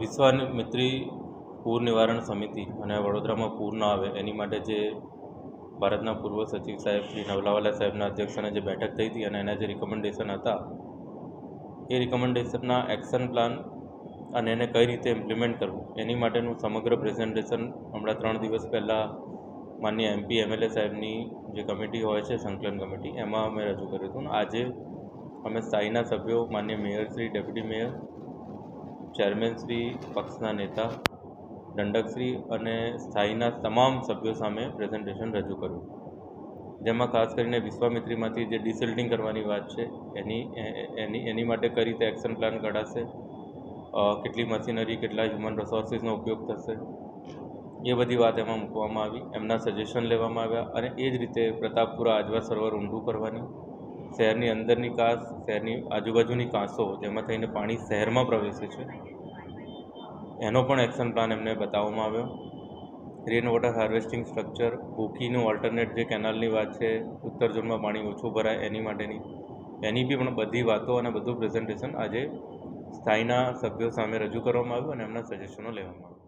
વિશ્વામિત્રી પૂર નિવારણ સમિતિ અને વડોદરામાં પૂર ન આવે, એની માટે જે ભારતના પૂર્વ સચિવ સાહેબ શ્રી નવલાવાલા સાહેબના અધ્યક્ષસ્થાને જે બેઠક થઈ હતી અને એના જે રિકમેન્ડેશન હતા, એ રિકમેન્ડેશનના એક્શન પ્લાન અને એને કઈ રીતે ઇમ્પ્લિમેન્ટ કરવું, એની માટેનું સમગ્ર પ્રેઝન્ટેશન હમણાં ત્રણ દિવસ પહેલાં માન્ય એમપી એમએલએ સાહેબની જે કમિટી હોય છે, સંકલન કમિટી, એમાં અમે રજૂ કર્યું હતું. આજે અમે સ્થાયીના સભ્યો, માન્ય mayor Shri, deputy mayor chairman Shri પક્ષના નેતા દંડકશ્રી અને સ્થાયીના તમામ સભ્યો સામે પ્રેઝન્ટેશન રજૂ કર્યું. જેમાં ખાસ કરીને વિશ્વામિત્રીમાંથી જે ડિસિલ્ટિંગ કરવાની વાત છે, એની એની એની માટે કઈ રીતે એક્શન પ્લાન ઘડાશે કેટલી મશીનરી કેટલા હ્યુમન રિસોર્સિસનો ઉપયોગ થશે, એ બધી વાત એમાં મૂકવામાં આવી. એમના સજેશન લેવામાં આવ્યા અને એ જ રીતે પ્રતાપપુરા આજવા સરોવર ઊંડું કરવાની શહેરની અંદરની કાસ, શહેરની આજુબાજુની કાંસો જેમાં થઈને પાણી શહેરમાં પ્રવેશે છે. એનો પણ એક્શન પ્લાન એમને બતાવવામાં આવ્યો. રેન વોટર હાર્વેસ્ટિંગ સ્ટ્રક્ચર ભૂખીનું ઓલ્ટરનેટ જે કેનાલની વાત છે, ઉત્તર ઝોનમાં પાણી ઓછું ભરાય એની માટેની. એની બી પણ બધી વાતો અને બધું પ્રેઝન્ટેશન આજે સ્થાયીના સભ્યો સામે રજૂ કરવામાં આવ્યું અને એમના સજેશનો લેવામાં આવ્યા.